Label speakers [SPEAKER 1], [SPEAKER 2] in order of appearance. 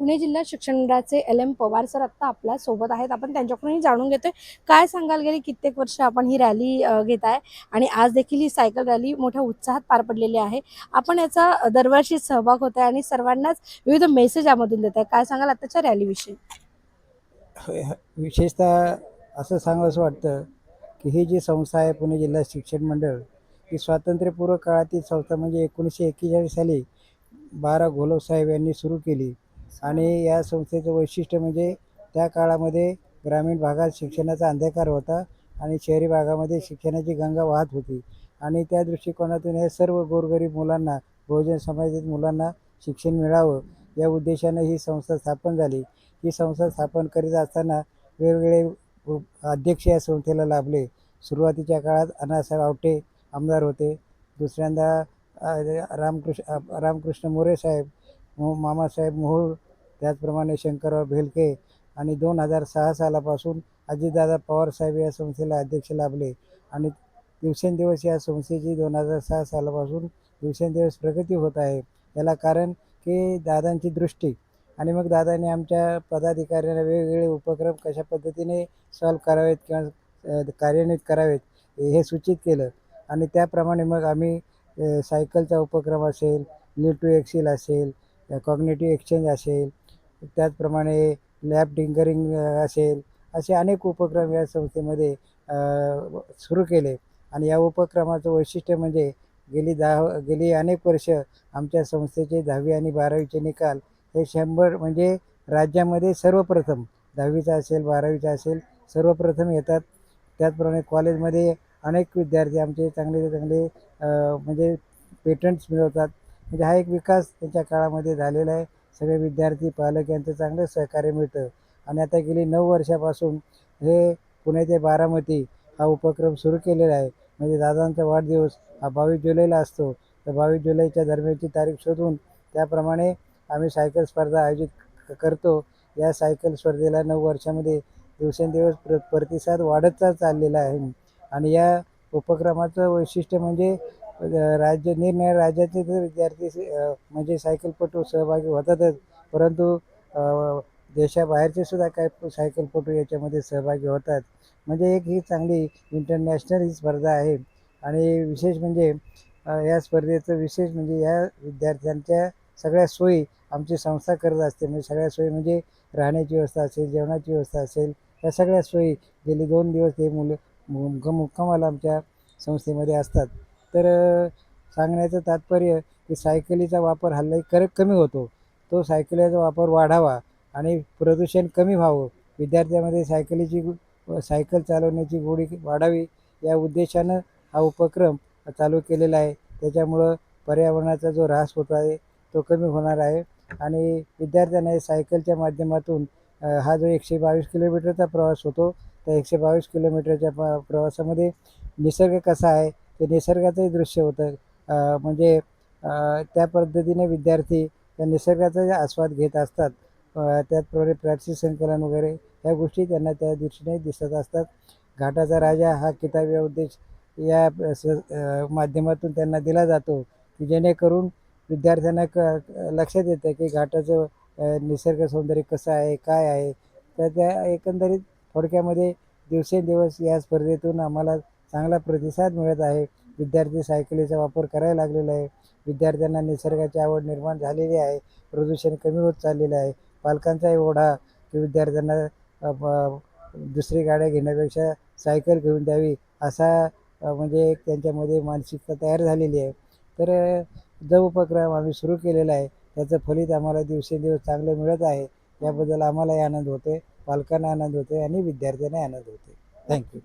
[SPEAKER 1] पुणे जिल्हा शिक्षण मंडळाचे एल एम पवार सर आत्ता आपल्यासोबत आहेत. आपण त्यांच्याकडूनही जाणून घेतोय. काय सांगाल गेली कित्येक वर्ष आपण ही रॅली घेत आहे आणि आज देखील ही सायकल रॅली मोठ्या उत्साहात पार पडलेली आहे. आपण याचा दरवर्षी सहभाग होत आहे आणि सर्वांनाच विविध मेसेज यामधून देत आहे काय सांगाल आताच्या रॅलीविषयी
[SPEAKER 2] विशेषतः असं सांगावंसं वाटतं की ही जी संस्था आहे पुणे जिल्हा शिक्षण मंडळ ही स्वातंत्र्यपूर्व काळातील संस्था म्हणजे एकोणीसशे एक्केचाळीस साली बारा घोलव साहेब यांनी सुरू केली. आणि या संस्थेचं वैशिष्ट्य म्हणजे त्या काळामध्ये ग्रामीण भागात शिक्षणाचा अंधकार होता आणि शहरी भागामध्ये शिक्षणाची गंगा वाहत होती. आणि त्या दृष्टिकोनातून हे सर्व गोरगरीब मुलांना बहुजन समाजातील मुलांना शिक्षण मिळावं या उद्देशानं ही संस्था स्थापन झाली. ही संस्था स्थापन करीत असताना वेगवेगळे अध्यक्ष या संस्थेला लाभले. सुरुवातीच्या काळात अण्णासाहेब आवटे आमदार होते. दुसऱ्यांदा रामकृष्ण रामकृष्ण मोरे साहेब मो मामासाहेब मोहोळ त्याचप्रमाणे शंकरराव भेलके आणि दोन हजार सहा सालापासून अजितदादा पवार साहेब या संस्थेला अध्यक्ष लाभले. आणि दिवसेंदिवस या संस्थेची दोन हजार सहा सालापासून दिवसेंदिवस प्रगती होत आहे. याला कारण की दादांची दृष्टी आणि मग दादांनी आमच्या पदाधिकाऱ्यांना वेगवेगळे उपक्रम कशा पद्धतीने सॉल्व करावेत किंवा कार्यान्वित करावेत हे सूचित केलं. आणि त्याप्रमाणे मग आम्ही सायकलचा उपक्रम असेल लीड टू असेल कॉग्नेटिव्ह एक्सचेंज असेल त्याचप्रमाणे लॅब टिंकरिंग असेल असे अनेक उपक्रम या संस्थेमध्ये सुरू केले. आणि या उपक्रमाचं वैशिष्ट्य म्हणजे गेली दहा गेली अनेक वर्ष आमच्या संस्थेचे दहावी आणि बारावीचे निकाल हे शंभर म्हणजे राज्यामध्ये सर्वप्रथम दहावीचा असेल बारावीचा असेल सर्वप्रथम येतात. त्याचप्रमाणे कॉलेजमध्ये अनेक विद्यार्थी आमचे चांगले चांगले म्हणजे पेटंट्स मिळवतात. म्हणजे हा एक विकास त्यांच्या काळामध्ये झालेला आहे. सगळे विद्यार्थी पालक यांचं चांगलं सहकार्य मिळतं. आणि आता गेली नऊ वर्षापासून हे पुणे ते बारामती हा उपक्रम सुरू केलेला आहे. म्हणजे दादांचा वाढदिवस हा बावीस जुलैला असतो. तर बावीस जुलैच्या दरम्यानची तारीख शोधून त्याप्रमाणे आम्ही सायकल स्पर्धा आयोजित करतो. या सायकल स्पर्धेला नऊ वर्षामध्ये दिवसेंदिवस प्र प्रतिसाद वाढतच चाललेला आहे. आणि या उपक्रमाचं वैशिष्ट्य म्हणजे राज्य निरनिराळ्या राज्याचे तर विद्यार्थी म्हणजे सायकलपटू सहभागी होतातच. परंतु देशाबाहेरचे सुद्धा काही सायकलपटू याच्यामध्ये सहभागी होतात. म्हणजे एक ही चांगली इंटरनॅशनल ही स्पर्धा आहे. आणि विशेष म्हणजे या स्पर्धेचं विशेष म्हणजे या विद्यार्थ्यांच्या सगळ्या सोयी आमची संस्था करत असते. म्हणजे सगळ्या सोयी म्हणजे राहण्याची व्यवस्था असेल जेवणाची व्यवस्था असेल या सगळ्या सोयी गेली दोन दिवस हे मुलं मुक्कामाला आमच्या संस्थेमध्ये असतात. तर सांगण्याचं तात्पर्य की सायकलीचा वापर हल्ली कर कमी होतो. तो सायकलीचा वापर वाढावा आणि प्रदूषण कमी व्हावं. विद्यार्थ्यामध्ये सायकलीची सायकल चालवण्याची गोडी वाढावी या उद्देशानं हा उपक्रम चालू केलेला आहे. त्याच्यामुळं पर्यावरणाचा जो ऱ्हास होत आहे तो कमी होणार आहे आणि विद्यार्थ्यांना सायकलच्या माध्यमातून हा जो एकशे बावीस किलोमीटरचा प्रवास होतो त्या एकशे बावीस किलोमीटरच्या प प्रवासामध्ये निसर्ग कसा आहे ते निसर्गाचंही दृश्य होतं. म्हणजे त्या पद्धतीने विद्यार्थी त्या निसर्गाचा आस्वाद घेत असतात त्याचप्रमाणे प्राची संकलन वगैरे ह्या गोष्टी त्यांना त्या दृष्टीने दिसत असतात. घाटाचा राजा हा किताब या उद्देश या स माध्यमातून त्यांना दिला जातो की जेणेकरून विद्यार्थ्यांना क लक्षात येतं की घाटाचं निसर्ग सौंदर्य कसं आहे काय आहे. तर त्या एकंदरीत थोडक्यामध्ये दिवसेंदिवस या स्पर्धेतून आम्हाला चांगला प्रतिसाद मिळत आहे. विद्यार्थी सायकलीचा वापर करायला लागलेला आहे. विद्यार्थ्यांना निसर्गाची आवड निर्माण झालेली आहे. प्रदूषण कमी होत चाललेलं आहे. पालकांचाही ओढा की विद्यार्थ्यांना दुसरी गाड्या घेण्यापेक्षा सायकल घेऊन द्यावी असा म्हणजे एक त्यांच्यामध्ये मानसिकता तयार झालेली आहे. तर जो उपक्रम आम्ही सुरू केलेला आहे त्याचं फलित आम्हाला दिवसेंदिवस चांगलं मिळत आहे. याबद्दल आम्हालाही आनंद होतो आहे पालकांना आनंद होतो आहे आणि विद्यार्थ्यांना आनंद होते थँक्यू